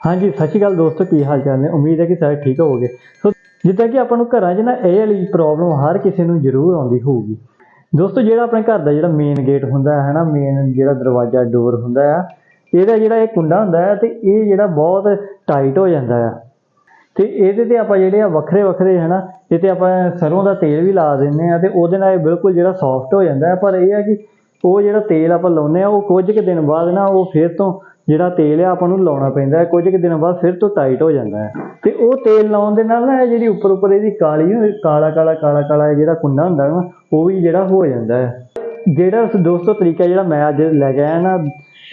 ਹਾਂਜੀ, ਸਤਿ ਸ਼੍ਰੀ ਅਕਾਲ ਦੋਸਤੋ, ਕੀ ਹਾਲ ਚਾਲ ਨੇ? ਉਮੀਦ ਹੈ ਕਿ ਸਾਰੇ ਠੀਕ ਹੋਵੋਗੇ। ਸੋ, ਜਿੱਦਾਂ ਕਿ ਆਪਾਂ ਨੂੰ ਘਰਾਂ 'ਚ ਨਾ ਇਹ ਵਾਲੀ ਪ੍ਰੋਬਲਮ ਹਰ ਕਿਸੇ ਨੂੰ ਜ਼ਰੂਰ ਆਉਂਦੀ ਹੋਊਗੀ। ਦੋਸਤੋ, ਜਿਹੜਾ ਆਪਣੇ ਘਰ ਦਾ ਜਿਹੜਾ ਮੇਨ ਗੇਟ ਹੁੰਦਾ ਹੈ ਨਾ ਮੇਨ ਜਿਹੜਾ ਦਰਵਾਜ਼ਾ ਡੋਰ ਹੁੰਦਾ ਆ ਇਹਦਾ ਜਿਹੜਾ ਇਹ ਕੁੰਡਾ ਹੁੰਦਾ ਹੈ ਤੇ ਇਹ ਜਿਹੜਾ ਬਹੁਤ ਟਾਈਟ ਹੋ ਜਾਂਦਾ ਆ ਤੇ ਇਹਦੇ ਤੇ ਆਪਾਂ ਜਿਹੜੇ ਆ ਵੱਖਰੇ ਵੱਖਰੇ ਹਨਾ ਇਹ ਤੇ ਆਪਾਂ ਸਰੋਂ ਦਾ ਤੇਲ ਵੀ ਲਾ ਦਿੰਨੇ ਆ ਤੇ ਉਹਦੇ ਨਾਲ ਇਹ ਬਿਲਕੁਲ ਜਿਹੜਾ ਸੌਫਟ ਹੋ ਜਾਂਦਾ ਹੈ। ਪਰ ਇਹ ਆ ਕਿ ਉਹ ਜਿਹੜਾ ਤੇਲ ਆਪਾਂ ਲਾਉਨੇ ਆ ਉਹ ਕੁਝ ਕੁ ਦਿਨ ਬਾਅਦ ਨਾ ਉਹ ਫਿਰ ਤੋਂ ਜਿਹੜਾ ਤੇਲ ਆ ਆਪਾਂ ਨੂੰ ਲਾਉਣਾ ਪੈਂਦਾ ਹੈ, ਕੁਝ ਕੁ ਦਿਨਾਂ ਬਾਅਦ ਫਿਰ ਤੋਂ ਟਾਈਟ ਹੋ ਜਾਂਦਾ ਹੈ। ਤੇ ਉਹ ਤੇਲ ਲਾਉਣ ਦੇ ਨਾਲ ਨਾ ਇਹ ਜਿਹੜੀ ਉੱਪਰ ਉੱਪਰ ਇਹਦੀ ਕਾਲੀ ਕਾਲਾ ਕਾਲਾ ਕਾਲਾ ਕਾਲਾ ਜਿਹੜਾ ਕੁੰਨਾ ਹੁੰਦਾ ਨਾ, ਉਹ ਵੀ ਜਿਹੜਾ ਹੋ ਜਾਂਦਾ ਹੈ। ਜਿਹੜਾ ਉਸ ਦੋਸਤੋ ਤਰੀਕਾ ਜਿਹੜਾ ਮੈਂ ਅੱਜ ਲੈ ਕੇ ਆਇਆ ਨਾ,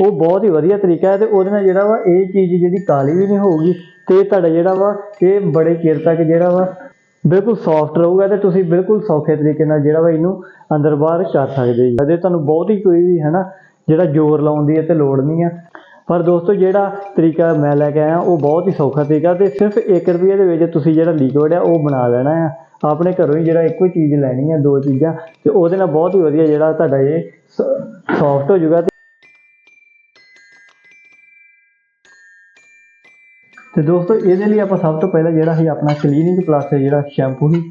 ਉਹ ਬਹੁਤ ਹੀ ਵਧੀਆ ਤਰੀਕਾ ਹੈ ਤੇ ਉਹਦੇ ਨਾਲ ਜਿਹੜਾ ਵਾ ਇਹ ਚੀਜ਼ ਜਿਹੜੀ ਕਾਲੀ ਵੀ ਨਹੀਂ ਹੋਊਗੀ ਤੇ ਤੁਹਾਡਾ ਜਿਹੜਾ ਵਾ ਇਹ ਬੜੇ ਚਿਰ ਤੱਕ ਜਿਹੜਾ ਵਾ ਬਿਲਕੁਲ ਸੌਫਟ ਰਹੂਗਾ ਤੇ ਤੁਸੀਂ ਬਿਲਕੁਲ ਸੌਖੇ ਤਰੀਕੇ ਨਾਲ ਜਿਹੜਾ ਵਾ ਇਹਨੂੰ ਅੰਦਰ ਬਾਹਰ ਕਰ ਸਕਦੇ ਜੀ ਇਹਦੇ ਤੁਹਾਨੂੰ ਬਹੁਤ ਹੀ ਕੋਈ ਵੀ ਹਨਾ, ਜਿਹੜਾ ਜ਼ੋਰ ਲਾਉਣ ਦੀ ਤੇ ਲੋੜ ਨਹੀਂ ਆ। ਪਰ ਦੋਸਤੋ, ਜਿਹੜਾ ਤਰੀਕਾ ਮੈਂ ਲੈ ਕੇ ਆਇਆ, ਉਹ ਬਹੁਤ ਹੀ ਸੌਖਾ ਤਰੀਕਾ ਤੇ ਸਿਰਫ 1 ਰੁਪਏ ਦੇ ਵਿੱਚ ਤੁਸੀਂ ਜਿਹੜਾ ਲਿਕਵਿਡ ਆ, ਉਹ ਬਣਾ ਲੈਣਾ ਆ। ਆਪਣੇ ਘਰੋਂ ਹੀ ਜਿਹੜਾ ਇੱਕੋ ਹੀ ਚੀਜ਼ ਲੈਣੀ ਆ, ਦੋ ਚੀਜ਼ਾਂ, ਤੇ ਉਹਦੇ ਨਾਲ ਬਹੁਤ ਹੀ ਵਧੀਆ ਜਿਹੜਾ ਤੁਹਾਡਾ ਇਹ ਸੌਫਟ ਹੋ ਜਾਊਗਾ ਤੇ ਦੋਸਤੋ, ਇਹਦੇ ਲਈ ਆਪਾਂ ਸਭ ਤੋਂ ਪਹਿਲਾਂ ਜਿਹੜਾ ਸੀ ਆਪਣਾ ਕਲੀਨਿੰਗ ਪਲੱਸ ਜਿਹੜਾ ਸ਼ੈਂਪੂ ਸੀ,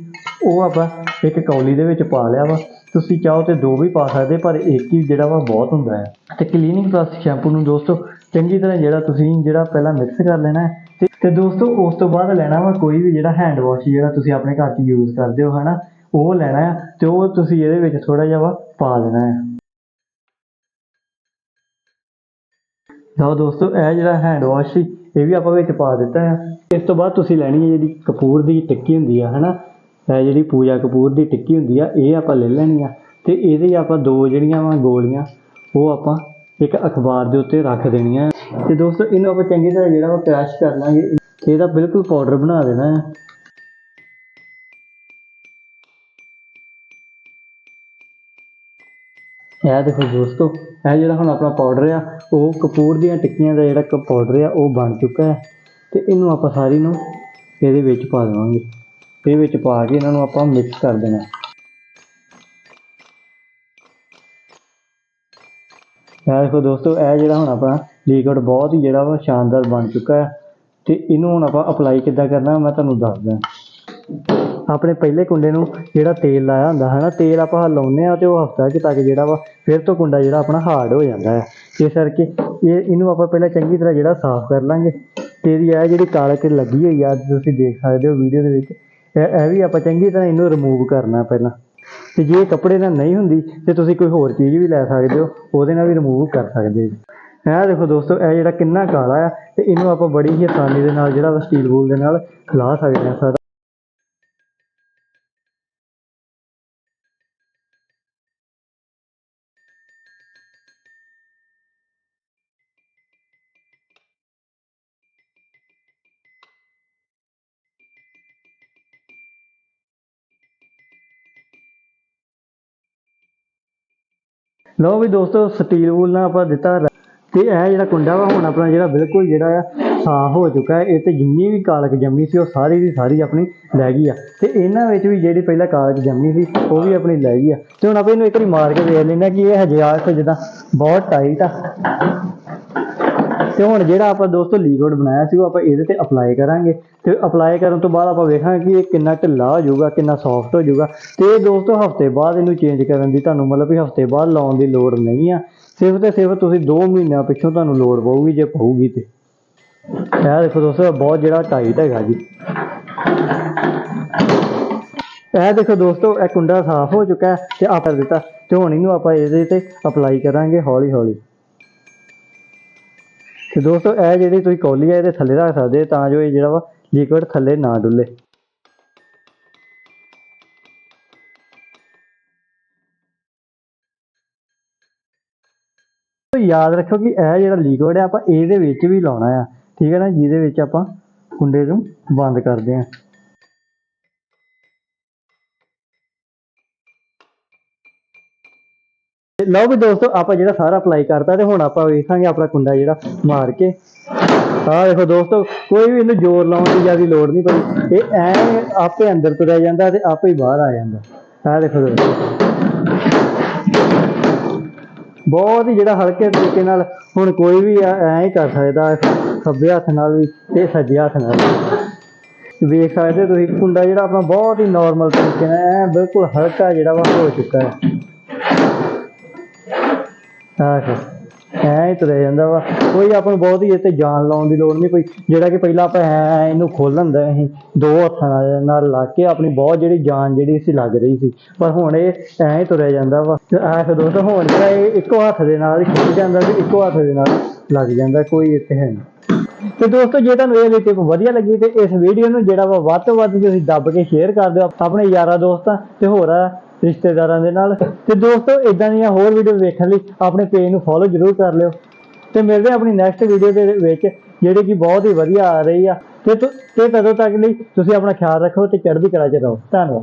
ਉਹ ਆਪਾਂ ਇੱਕ ਕੌਲੀ ਦੇ ਵਿੱਚ ਪਾ ਲਿਆ ਵਾ। ਤੁਸੀਂ ਚਾਹੋ ਤੇ ਦੋ ਵੀ ਪਾ ਸਕਦੇ, ਪਰ ਇੱਕ ਹੀ ਜਿਹੜਾ ਵਾ ਬਹੁਤ ਹੁੰਦਾ ਹੈ ਤੇ ਕਲੀਨਿੰਗ ਪਲੱਸ ਸ਼ੈਂਪੂ ਨੂੰ ਦੋਸਤੋ ਚੰਗੀ ਤਰ੍ਹਾਂ ਜਿਹੜਾ ਤੁਸੀਂ ਜਿਹੜਾ ਪਹਿਲਾਂ ਮਿਕਸ ਕਰ ਲੈਣਾ ਹੈ, ਤੇ ਦੋਸਤੋ, ਉਸ ਤੋਂ ਬਾਅਦ ਲੈਣਾ ਵਾ ਕੋਈ ਵੀ ਜਿਹੜਾ ਹੈਂਡ ਵਾਸ਼ ਜਿਹੜਾ ਤੁਸੀਂ ਆਪਣੇ ਘਰ 'ਚ ਯੂਜ਼ ਕਰਦੇ ਹੋ, ਹਨਾ? ਉਹ ਲੈਣਾ ਹੈ ਤੇ ਉਹ ਤੁਸੀਂ ਇਹਦੇ ਵਿੱਚ ਥੋੜਾ ਜਿਹਾ ਵਾ ਪਾ ਦੇਣਾ ਹੈ ਲਓ ਦੋਸਤੋ, ਇਹ ਜਿਹੜਾ ਹੈਂਡ ਵਾਸ਼ ਸੀ, ਇਹ ਵੀ ਆਪਾਂ ਵਿੱਚ ਪਾ ਦਿੱਤਾ ਹੈ ਇਸ ਤੋਂ ਬਾਅਦ ਤੁਸੀਂ ਲੈਣੀ ਹੈ ਜਿਹੜੀ ਕਪੂਰ ਦੀ ਟਿੱਕੀ ਹੁੰਦੀ ਆ, ਹਨਾ? ਇਹ ਜਿਹੜੀ ਪੂਜਾ ਕਪੂਰ ਦੀ ਟਿੱਕੀ ਹੁੰਦੀ ਆ, ਇਹ ਆਪਾਂ ਲੈ ਲੈਣੀ ਆ। ਤੇ ਇਹਦੇ ਆਪਾਂ ਦੋ ਜਿਹੜੀਆਂ ਵਾ ਗੋਲੀਆਂ, ਉਹ ਆਪਾਂ ਇੱਕ ਅਖਬਾਰ ਦੇ ਉੱਤੇ ਰੱਖ ਦੇਣੀ ਹੈ। ਤੇ ਦੋਸਤੋ, ਇਹਨੂੰ ਆਪਾਂ ਚੰਗੀ ਤਰ੍ਹਾਂ ਜਿਹੜਾ ਵਾ ਕ੍ਰਸ਼ ਕਰ ਲਾਂਗੇ। ਇਹਦਾ ਬਿਲਕੁਲ ਪਾਊਡਰ ਬਣਾ ਦੇਣਾ ਹੈ। ਇਹ ਦੇਖੋ ਦੋਸਤੋ, ਇਹ ਜਿਹੜਾ ਹੁਣ ਆਪਣਾ ਪਾਊਡਰ ਆ, ਉਹ ਕਪੂਰ ਦੀਆਂ ਟਿੱਕੀਆਂ ਦਾ ਜਿਹੜਾ ਪਾਊਡਰ ਆ, ਉਹ ਬਣ ਚੁੱਕਾ ਹੈ। ਤੇ ਇਹਨੂੰ ਆਪਾਂ ਸਾਰੀ ਨੂੰ ਇਹਦੇ ਵਿੱਚ ਪਾ ਦੇਵਾਂਗੇ। ਇਹ ਵਿੱਚ ਪਾ ਕੇ ਇਹਨਾਂ ਨੂੰ ਆਪਾਂ ਮਿਕਸ ਕਰ ਦੇਣਾ। ਇਹ ਦੇਖੋ ਦੋਸਤੋ, ਇਹ ਜਿਹੜਾ ਹੁਣ ਆਪਣਾ ਲਿਕਵਿਡ ਬਹੁਤ ਹੀ ਜਿਹੜਾ ਵਾ ਸ਼ਾਨਦਾਰ ਬਣ ਚੁੱਕਾ ਹੈ ਤੇ ਇਹਨੂੰ ਹੁਣ ਆਪਾਂ ਅਪਲਾਈ ਕਿੱਦਾਂ ਕਰਨਾ ਮੈਂ ਤੁਹਾਨੂੰ ਦੱਸਦਾ। ਆਪਣੇ ਪਹਿਲੇ ਕੁੰਡੇ ਨੂੰ ਜਿਹੜਾ ਤੇਲ ਲਾਇਆ ਹੁੰਦਾ ਹੈ ਨਾ, ਤੇਲ ਆਪਾਂ ਲਾਉਂਦੇ ਆ ਤੇ ਉਹ ਹਫਤਾ ਕਿ ਤੱਕ ਜਿਹੜਾ ਵਾ ਫਿਰ ਤੋਂ ਕੁੰਡਾ ਜਿਹੜਾ ਆਪਣਾ ਹਾਰਡ ਹੋ ਜਾਂਦਾ ਹੈ। ਇਸ ਕਰਕੇ ਇਹ, ਇਹਨੂੰ ਆਪਾਂ ਪਹਿਲਾਂ ਚੰਗੀ ਤਰ੍ਹਾਂ ਜਿਹੜਾ ਸਾਫ਼ ਕਰ ਲਾਂਗੇ। ਤੇ ਇਹਦੀ ਇਹ ਜਿਹੜੀ ਕਾਲਕ ਲੱਗੀ ਹੋਈ ਆ ਤੁਸੀਂ ਦੇਖ ਸਕਦੇ ਹੋ ਵੀਡੀਓ ਦੇ ਵਿੱਚ, ਇਹ ਇਹ ਵੀ ਆਪਾਂ ਚੰਗੀ ਤਰ੍ਹਾਂ ਇਹਨੂੰ ਰਿਮੂਵ ਕਰਨਾ ਪਹਿਲਾਂ। ਤੇ ਜੇ ਕੱਪੜੇ ਨਾਲ ਨਹੀਂ ਹੁੰਦੀ, ਤੇ ਤੁਸੀਂ ਕੋਈ ਹੋਰ ਚੀਜ਼ ਵੀ ਲੈ ਸਕਦੇ ਹੋ, ਉਹਦੇ ਨਾਲ ਵੀ ਰਿਮੂਵ ਕਰ ਸਕਦੇ ਜੀ। ਇਹ ਦੇਖੋ ਦੋਸਤੋ, ਇਹ ਜਿਹੜਾ ਕਿੰਨਾ ਕਾਲਾ ਆ, ਤੇ ਇਹਨੂੰ ਆਪਾਂ ਬੜੀ ਹੀ ਆਸਾਨੀ ਦੇ ਨਾਲ, ਜਿਹੜਾ ਸਟੀਲ ਬੂਲ ਦੇ ਨਾਲ ਲਾ ਸਕਦੇ ਹਾਂ ਸਾਰਾ। ਲਓ ਵੀ ਦੋਸਤੋ ਸਟੀਲ ਵੂਲ ਨਾਲ ਆਪਾਂ ਦਿੱਤਾ ਰ- ਤੇ ਇਹ ਜਿਹੜਾ ਕੁੰਡਾ ਵਾ, ਹੁਣ ਆਪਣਾ ਜਿਹੜਾ ਬਿਲਕੁਲ ਜਿਹੜਾ ਆ, ਸਾਫ਼ ਹੋ ਚੁੱਕਾ ਹੈ। ਇਹ ਤੇ ਜਿੰਨੀ ਵੀ ਕਾਲਕ ਜੰਮੀ ਸੀ, ਉਹ ਸਾਰੀ ਦੀ ਸਾਰੀ ਆਪਣੀ ਲੈ ਗਈ ਆ। ਤੇ ਇਹਨਾਂ ਵਿੱਚ ਵੀ ਜਿਹੜੀ ਪਹਿਲਾਂ ਕਾਲਕ ਜੰਮੀ ਸੀ, ਉਹ ਵੀ ਆਪਣੀ ਲੈ ਗਈ ਆ। ਤੇ ਹੁਣ ਆਪਾਂ ਇਹਨੂੰ ਇੱਕ ਵਾਰੀ ਮਾਰ ਕੇ ਵੇਖ ਲੈਂਦੇ ਹਾਂ ਕਿ ਇਹ ਹਜੇ ਆਸ ਜਿੱਦਾਂ ਬਹੁਤ ਟਾਈਟ ਆ। ਤੇ ਹੁਣ ਜਿਹੜਾ ਆਪਾਂ ਦੋਸਤੋ ਲਿਕਵਿਡ ਬਣਾਇਆ ਸੀ ਉਹ ਆਪਾਂ ਇਹਦੇ ਤੇ ਅਪਲਾਈ ਕਰਾਂਗੇ। ਤੇ ਅਪਲਾਈ ਕਰਨ ਤੋਂ ਬਾਅਦ ਆਪਾਂ ਵੇਖਾਂਗੇ ਕਿ ਇਹ ਕਿੰਨਾ ਢਿੱਲਾ ਹੋ ਜਾਊਗਾ, ਕਿੰਨਾ ਸੌਫਟ ਹੋ ਜਾਊਗਾ। ਤੇ ਇਹ ਦੋਸਤੋ ਹਫ਼ਤੇ ਬਾਅਦ ਇਹਨੂੰ ਚੇਂਜ ਕਰਨ ਦੀ ਤੁਹਾਨੂੰ ਮਤਲਬ ਵੀ ਹਫ਼ਤੇ ਬਾਅਦ ਲਾਉਣ ਦੀ ਲੋੜ ਨਹੀਂ ਆ। ਸਿਰਫ ਤੇ ਸਿਰਫ ਤੁਸੀਂ 2 ਮਹੀਨਿਆਂ ਪਿੱਛੋਂ ਤੁਹਾਨੂੰ ਲੋੜ ਪਊਗੀ ਜੇ ਪਊਗੀ ਤੇ। ਇਹ ਦੇਖੋ ਦੋਸਤੋ, ਬਹੁਤ ਜਿਹੜਾ ਟਾਈਟ ਹੈਗਾ ਜੀ। ਇਹ ਦੇਖੋ ਦੋਸਤੋ, ਇਹ ਕੁੰਡਾ ਸਾਫ਼ ਹੋ ਚੁੱਕਾ ਹੈ ਤੇ ਆ ਦਿੱਤਾ ਤੇ ਹੁਣ ਇਹਨੂੰ ਆਪਾਂ ਇਹਦੇ ਤੇ ਅਪਲਾਈ ਕਰਾਂਗੇ ਹੌਲੀ ਹੌਲੀ ਤੇ ਦੋਸਤੋ, ਇਹ ਜਿਹੜੀ ਤੁਸੀਂ ਕੌਲੀ ਹੈ ਇਹਦੇ ਥੱਲੇ ਰੱਖ ਸਕਦੇ ਤਾਂ ਜੋ ਇਹ ਜਿਹੜਾ ਵਾ ਲਿਕਵਿਡ ਥੱਲੇ ਨਾ ਡੁੱਲੇ। ਤੋ ਯਾਦ ਰੱਖੋ ਕਿ ਇਹ ਜਿਹੜਾ ਲਿਕਵਿਡ ਹੈ ਆਪਾਂ ਇਹਦੇ ਵਿੱਚ ਵੀ ਲਾਉਣਾ ਆ। ਠੀਕ ਹੈ ਨਾ? ਜਿਹਦੇ ਵਿੱਚ ਆਪਾਂ ਕੁੰਡੇ ਨੂੰ ਬੰਦ ਕਰਦੇ ਹਾਂ ਲਓ ਵੀ ਦੋਸਤੋ, ਆਪਾਂ ਜਿਹੜਾ ਸਾਰਾ ਅਪਲਾਈ ਕਰਤਾ ਤੇ ਹੁਣ ਆਪਾਂ ਵੇਖਾਂਗੇ ਆਪਣਾ ਕੁੰਡਾ ਜਿਹੜਾ ਮਾਰ ਕੇ। ਆਹ ਦੇਖੋ ਦੋਸਤੋ, ਕੋਈ ਵੀ ਇਹਨੂੰ ਜ਼ੋਰ ਲਾਉਣ ਦੀ ਜ਼ਿਆਦਾ ਲੋੜ ਨਹੀਂ ਪਈ। ਇਹ ਐ ਆਪੇ ਅੰਦਰ ਤੁਰਿਆ ਜਾਂਦਾ ਤੇ ਆਪੇ ਹੀ ਬਾਹਰ ਆ ਜਾਂਦਾ। ਆਹ ਦੇਖੋ ਦੋਸਤੋ। ਬਹੁਤ ਹੀ ਜਿਹੜਾ ਹਲਕੇ ਤਰੀਕੇ ਨਾਲ ਹੁਣ ਕੋਈ ਵੀ ਐਂ ਹੀ ਕਰ ਸਕਦਾ, ਖੱਬੇ ਹੱਥ ਨਾਲ ਵੀ ਤੇ ਸੱਜੇ ਹੱਥ ਨਾਲ ਵੀ। ਵੇਖ ਸਕਦੇ ਹੋ ਤੁਸੀਂ, ਕੁੰਡਾ ਜਿਹੜਾ ਆਪਣਾ ਬਹੁਤ ਹੀ ਨਾਰਮਲ ਤਰੀਕੇ ਨਾਲ, ਐਂ ਬਿਲਕੁਲ ਹਲਕਾ ਜਿਹੜਾ ਵਾ ਹੋ ਚੁੱਕਾ ਹੈ। ਆਹ ਐ ਹੀ ਤੁਰਿਆ ਜਾਂਦਾ ਵਾ। ਕੋਈ ਆਪਾਂ ਨੂੰ ਬਹੁਤ ਹੀ ਇਹ ਜਾਨ ਲਾਉਣ ਦੀ ਲੋੜ ਨਹੀਂ। ਕੋਈ ਜਿਹੜਾ ਕਿ ਪਹਿਲਾਂ ਆਪਾਂ ਐ ਇਹਨੂੰ ਖੋਲਣ ਦਾ ਅਸੀਂ ਦੋ ਹੱਥਾਂ ਨਾਲ- ਨਾਲ ਲਾ ਕੇ ਆਪਣੀ ਬਹੁਤ ਜਿਹੜੀ ਜਾਨ ਜਿਹੜੀ ਸੀ ਲੱਗ ਰਹੀ ਸੀ। ਪਰ ਹੁਣ ਇਹ ਐ ਹੀ ਤੁਰਿਆ ਜਾਂਦਾ ਵਾ। ਆਹ ਦੋਸਤੋ, ਹੁਣ ਜਿਹੜਾ ਇਹ ਇੱਕੋ ਹੱਥ ਦੇ ਨਾਲ ਹੀ ਖਿੱਚ ਜਾਂਦਾ ਤੇ ਇੱਕੋ ਹੱਥ ਦੇ ਨਾਲ ਲੱਗ ਜਾਂਦਾ। ਕੋਈ ਇੱਥੇ ਹੈ ਨਹੀਂ। ਤੇ ਦੋਸਤੋ, ਜੇ ਤੁਹਾਨੂੰ ਇਹ ਵੀਡੀਓ ਵਧੀਆ ਲੱਗੀ ਤੇ ਇਸ ਵੀਡੀਓ ਨੂੰ ਜਿਹੜਾ ਵਾ ਵੱਧ ਤੋਂ ਵੱਧ ਤੁਸੀਂ ਦੱਬ ਕੇ ਸ਼ੇਅਰ ਕਰ ਦਿਓ। ਆਪਣੇ ਯਾਰਾਂ ਦੋਸਤਾਂ ਤੇ ਹੋਰ ਰਿਸ਼ਤੇਦਾਰਾਂ ਦੇ ਨਾਲ। ਤੇ ਦੋਸਤੋ ਇਦਾਂ ਦੀਆਂ ਹੋਰ ਵੀਡੀਓ ਵੇਖਣ ਲਈ ਆਪਣੇ ਪੇਜ ਨੂੰ ਫੋਲੋ ਜ਼ਰੂਰ ਕਰ ਲਿਓ। ਤੇ ਮਿਲਦੇ ਹਾਂ ਆਪਣੀ ਨੈਕਸਟ ਵੀਡੀਓ ਦੇ ਵਿੱਚ, ਜਿਹੜੀ ਕਿ ਬਹੁਤ ਹੀ ਵਧੀਆ ਆ ਰਹੀ ਆ। ਤੇ ਤੁ- ਤੇ ਤਦੋਂ ਤੱਕ ਲਈ ਤੁਸੀਂ ਆਪਣਾ ਖਿਆਲ ਰੱਖੋ ਤੇ ਚੜ੍ਹਦੀ ਕਲਾ ਚ ਰਹੋ। ਧੰਨਵਾਦ।